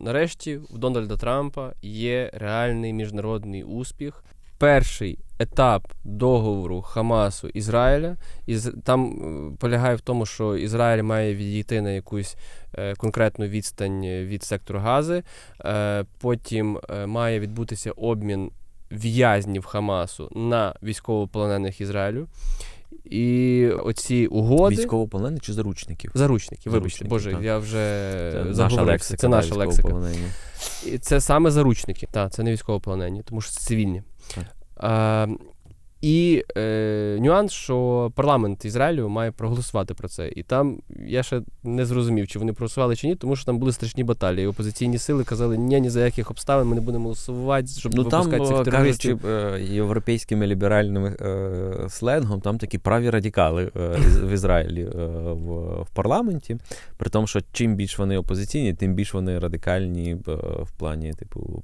Нарешті в Дональда Трампа є реальний міжнародний успіх. Перший етап договору Хамасу Ізраїля із там е, полягає в тому, що Ізраїль має відійти на якусь е, конкретну відстань від сектору Гази. Е, потім е, має відбутися обмін в'язнів Хамасу на військовополонених Ізраїлю. І оці угоди. Військовополонених чи заручників? Заручники, вибачте, Боже, так. я вже Це наша лексика. Це наша лексика. І це саме заручники, так, це не військовополонені, тому що це цивільні. Так. А, і е, нюанс, що парламент Ізраїлю має проголосувати про це. І там я ще не зрозумів, чи вони проголосували чи ні, тому що там були страшні баталії. Опозиційні сили казали, ні, ні за яких обставин ми не будемо голосувати, щоб Ну там, випускати цих е, терористів. кажучи, е, європейськими ліберальними е, сленгом, там такі праві радикали е, в Ізраїлі е, в, в парламенті. При тому, що чим більш вони опозиційні, тим більш вони радикальні е, в плані, типу,